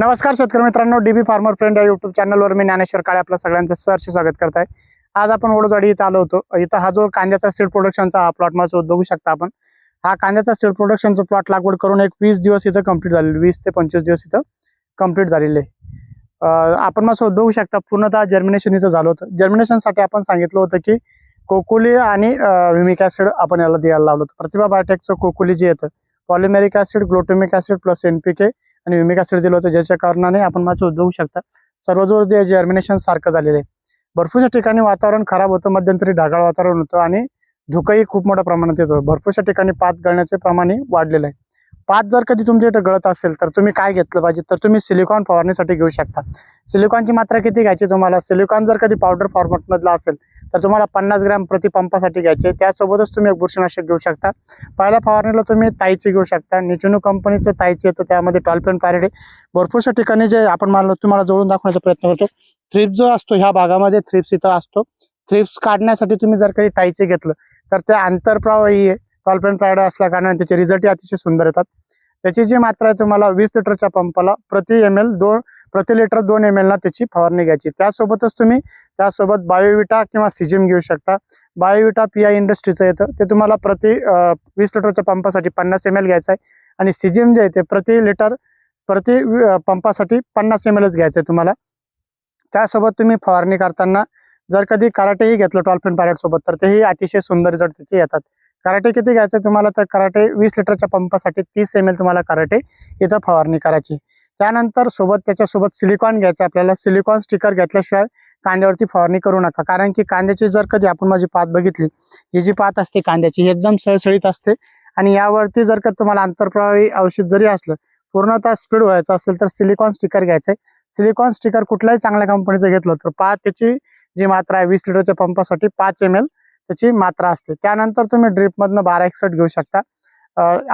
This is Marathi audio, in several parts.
नमस्कार शेतकरी मित्रांनो डीबी फार्मर फ्रेंड या युट्यूब चॅनलवर मी ज्ञानेश्वर काळे आपल्या सगळ्यांचं सहर्ष स्वागत करत आहे आज आपण वडोदवाडी इथं आलो होतो. इथं हा जो कांद्याचा सीड प्रोडक्शनचा हा प्लॉट माझा बघू शकता आपण. हा कांद्याचा सीड प्रोडक्शनचा प्लॉट लागवड करून एक वीस दिवस इथं कंप्लीट झालेले वीस ते पंचवीस दिवस इथं कंप्लीट झालेले आपण मग बघू शकता पूर्णतः जर्मिनेशन इथं झालं होतं. जर्मिनेशनसाठी आपण सांगितलं होतं की कोकुली आणि विमिक ऍसिड आपण याला द्यायला लावलं होतं. प्रतिभा बायोटेकचं कोकुली जे येतं polymeric acid glutamic acid plus NPK आणि विमिक दिलं होतं ज्याच्या कारणाने आपण माझं उद्भवू शकता. सर्वजोर जे जर्मिनेशन सारखं झालेलं आहे. भरपूरशा ठिकाणी वातावरण खराब होतं मध्यंतरी ढगाळ वातावरण होतं आणि धुकंही खूप मोठ्या प्रमाणात येतो भरपूरशा ठिकाणी पात गळण्याचे प्रमाणही वाढलेलं आहे. पात जर कधी तुमच्या इथं गळत असेल तर तुम्ही काय घेतलं पाहिजे? तर तुम्ही सिलिकॉन फवारणीसाठी घेऊ शकता. सिलिकॉनची मात्रा किती घ्यायची तुम्हाला? सिलिकॉन जर कधी पावडर फॉर्मॅटमधला असेल तर तुम्हाला पन्नास ग्रॅम प्रति पंपासाठी घ्यायचे. त्यासोबतच तुम्ही एक बुरशीनाशक घेऊ शकता. पहिल्या फवारणीला तुम्ही ताईचे घेऊ शकता. निचुनो कंपनीचं ताईचे येतं त्यामध्ये टॉल्पेन पॅरेडे भरपूरशा ठिकाणी जे आपण मला तुम्हाला जोडून दाखवण्याचा प्रयत्न करतो. थ्रिप्स जो असतो ह्या भागामध्ये थ्रिप्स इथं असतो. थ्रिप्स काढण्यासाठी तुम्ही जर काही ताईचे घेतलं तर ते आंतरप्रवाही आहे. टॉल्पेन पॅरेड असल्या कारणाने त्याचे रिझल्टही अतिशय सुंदर येतात. त्याची जी मात्रा आहे तुम्हाला वीस लिटरच्या पंपाला प्रति एम एल दोन प्रति लिटर दोन एम एलना त्याची फवारणी घ्यायची. त्यासोबतच तुम्ही त्यासोबत बायोविटा किंवा सिजिम घेऊ शकता. बायोविटा पी आय इंडस्ट्रीचं येतं. ते तुम्हाला प्रति वीस लिटरच्या पंपासाठी पन्नास एम एल घ्यायचं आहे. आणि सिजिम जे आहे ते प्रति लिटर प्रति पंपासाठी पन्नास एम एलच घ्यायचं आहे तुम्हाला. त्यासोबत तुम्ही फवारणी करताना जर कधी कराटेही घेतलं टॉल्फिन पॅरेटसोबत तर तेही अतिशय सुंदर रिझल्ट त्याचे येतात. कराटे किती घ्यायचं आहे तुम्हाला? तर कराटे वीस लिटरच्या पंपासाठी तीस एम एल तुम्हाला कराटे इथं फवारणी करायची. त्यानंतर सोबत त्याच्यासोबत सिलिकॉन घ्यायचं आपल्याला. सिलिकॉन स्टिकर घेतल्याशिवाय कांद्यावरती फवारणी करू नका. कारण की कांद्याची जर कधी आपण माझी पात बघितली ही जी पात असते कांद्याची एकदम सळसळीत असते. आणि यावरती जर का तुम्हाला आंतरप्रवाही औषध जरी असलं पूर्णतः स्पीड व्हायचं असेल तर सिलिकॉन स्टिकर घ्यायचं. सिलिकॉन स्टिकर कुठल्याही चांगल्या कंपनीचं घेतलं तर पाच त्याची जी मात्रा आहे वीस लिटरच्या पंपासाठी पाच एम एल त्याची मात्रा असते. त्यानंतर तुम्ही ड्रिपमधनं बारा एकसठ घेऊ शकता.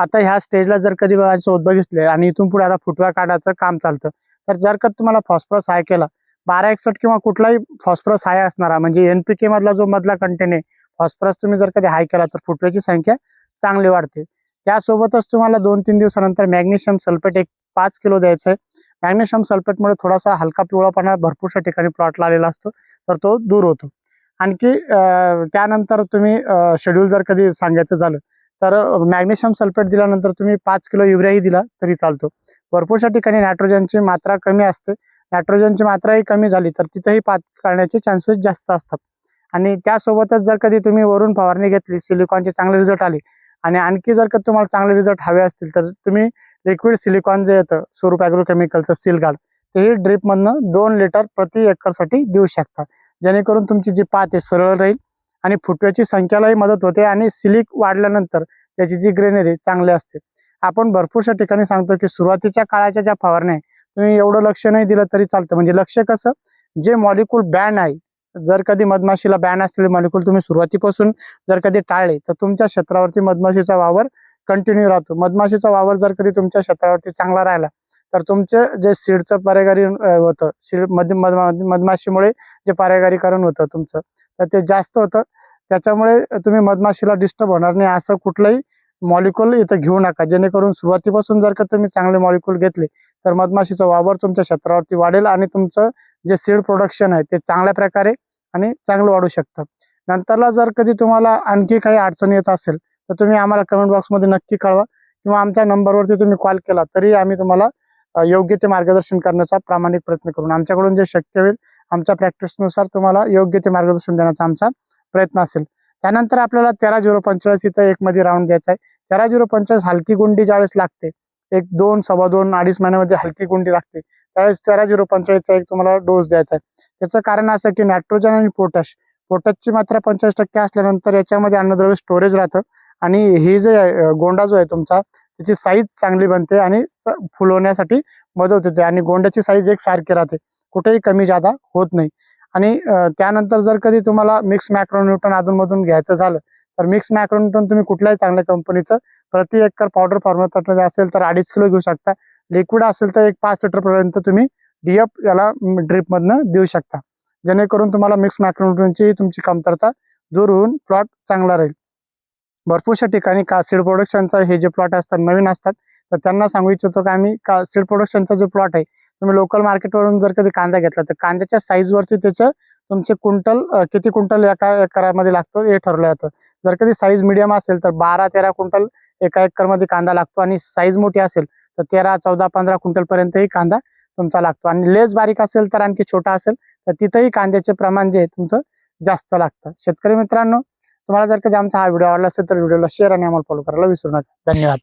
आता ह्या स्टेजला जर कधी शोध बघितले आणि इथून पुढे आता फुटवा काढायचं काम चालतं. तर जर का तुम्हाला फॉस्फरस हाय केला बारा एकसठ किंवा कुठलाही फॉस्फरस हाय असणारा म्हणजे एनपीके मधला जो मधला कंटेन आहे फॉस्फरस तुम्ही जर कधी हाय केला तर फुटव्याची संख्या चांगली वाढते. त्यासोबतच तुम्हाला दोन तीन दिवसानंतर मॅग्नेशियम सल्फेट एक पाच किलो द्यायचं आहे मॅग्नेशियम सल्फेटमुळे थोडासा हलका पिवळापणा भरपूरशा ठिकाणी प्लॉटला आलेला असतो. तर तो दूर होतो. आणखी त्यानंतर तुम्ही शेड्यूल जर कधी सांगायचं झालं तर मॅग्नेशियम सल्फेट दिल्यानंतर तुम्ही पाच किलो युरियाही दिला तरी चालतो. भरपूरशा ठिकाणी नायट्रोजनची मात्रा कमी असते. नायट्रोजनची मात्राही कमी झाली तर तिथेही पात करण्याचे चान्सेस जास्त असतात. आणि त्यासोबतच जर कधी तुम्ही वरून फवारणी घेतली सिलिकॉनचे चांगले रिझल्ट आले आणि आणखी जर का तुम्हाला चांगले रिझल्ट हवे असतील तर तुम्ही लिक्विड सिलिकॉन जे येतं स्वरूप ॲग्रोकेमिकलचं सील गार्ड तेही ड्रिपमधनं दोन लिटर प्रति एकरसाठी देऊ शकता. जेणेकरून तुमची जी पात आहे सरळ राहील आणि फुटव्याची संख्यालाही मदत होते आणि सिलिक वाढल्यानंतर त्याची जी ग्रेनरी चांगली असते. आपण भरपूरशा ठिकाणी सांगतो की सुरुवातीच्या काळाच्या ज्या फवारण्या आहे, तुम्ही एवढं लक्ष नाही दिलं तरी चालतं. म्हणजे लक्ष कसं? जे मॉलिक्यूल बॅन आहे जर कधी मधमाशीला बॅन असलेले मॉलिक्यूल तुम्ही सुरुवातीपासून जर कधी टाळले तर तुमच्या क्षेत्रावरती मधमाशीचा वावर कंटिन्यू राहतो. मधमाशीचा वावर जर कधी तुमच्या क्षेत्रावरती चांगला राहिला तर तुमचे जे सीडचं परेगारी होतं सीड मध मध- मधमाशीमुळे जे पारेगारीकरण होतं तुमचं तर ते जास्त होतं. त्याच्यामुळे तुम्ही मधमाशीला डिस्टर्ब होणार नाही असं कुठलंही मॉलिक्यूल इथं घेऊ नका. जेणेकरून सुरुवातीपासून जर का तुम्ही चांगले मॉलिक्युल घेतले तर मधमाशीचा वावर तुमच्या क्षेत्रावरती वाढेल आणि तुमचं जे सीड प्रोडक्शन आहे ते चांगल्या प्रकारे आणि चांगलं वाढू शकतं. नंतरला जर कधी तुम्हाला आणखी काही अडचण येत असेल तर तुम्ही आम्हाला कमेंट बॉक्समध्ये नक्की कळवा किंवा आमच्या नंबरवरती तुम्ही कॉल केला तरी आम्ही तुम्हाला योग्य ते मार्गदर्शन करण्याचा प्रामाणिक प्रयत्न करून आमच्याकडून जे शक्य होईल आमच्या प्रॅक्टिसनुसार तुम्हाला योग्य ते मार्गदर्शन देण्याचा आमचा प्रयत्न असेल. त्यानंतर आपल्याला तेरा झिरो पंचेचाळीस इथं एक मध्ये राऊंड द्यायचा आहे. तेरा झिरो पंचेचाळीस हलकी गुंडी ज्यावेळेस लागते एक दोन सव्वा दोन अडीच महिन्यामध्ये हलकी गुंडी लागते त्यावेळेस तेरा झिरो पंचेचाळीसचा एक तुम्हाला डोस द्यायचा आहे. त्याचं कारण असं की नायट्रोजन आणि पोटॅश पोटॅशची मात्रा पंचेचाळीस टक्के असल्यानंतर याच्यामध्ये अन्नद्रव्य स्टोरेज राहतं आणि ही जे गोंडा जो आहे तुमचा त्याची साईज चांगली बनते आणि फुलवण्यासाठी मदत होते. आणि गोंड्याची साईज एक सारखी राहते. कुठेही कमी जादा होत नाही. आणि त्यानंतर जर कधी तुम्हाला मिक्स मॅक्रोन्यूटन अधूनमधून घ्यायचं झालं तर मिक्स मॅक्रोन्यूटन तुम्ही कुठल्याही चांगल्या कंपनीचं प्रति एकर पावडर फॉर्मॅट असेल तर अडीच किलो घेऊ शकता. लिक्विड असेल तर एक पाच लिटरपर्यंत तुम्ही डीएफ याला ड्रिपमधनं देऊ शकता. जेणेकरून तुम्हाला मिक्स मॅक्रोन्यूटनची तुमची कमतरता दूर होऊन प्लॉट चांगला राहील. भरपूरशा ठिकाणी का सीड प्रोडक्शनचा हे जे प्लॉट असतात नवीन असतात तर त्यांना सांगू इच्छितो की आम्ही का सीड प्रोडक्शनचा जो प्लॉट आहे तुम्ही लोकल मार्केटवरून जर कधी कांदा घेतला तर कांद्याच्या साईजवरती त्याचं तुमचे कुंटल किती क्विंटल एका एकरामध्ये लागतो हे ठरलं जातं. जर कधी साईज मिडियम असेल तर बारा तेरा क्विंटल एका एकरमध्ये कांदा लागतो आणि साईज मोठी असेल तर तेरा चौदा पंधरा क्विंटलपर्यंतही कांदा तुमचा लागतो. आणि लेस बारीक असेल तर आणखी छोटा असेल तर तिथंही कांद्याचे प्रमाण जे आहे तुमचं जास्त लागतं. शेतकरी मित्रांनो तुम्हाला जर कधी आमचा हा व्हिडिओ आवडला असेल तर व्हिडिओला शेअर आणि आम्हाला फॉलो करायला विसरू नका. धन्यवाद.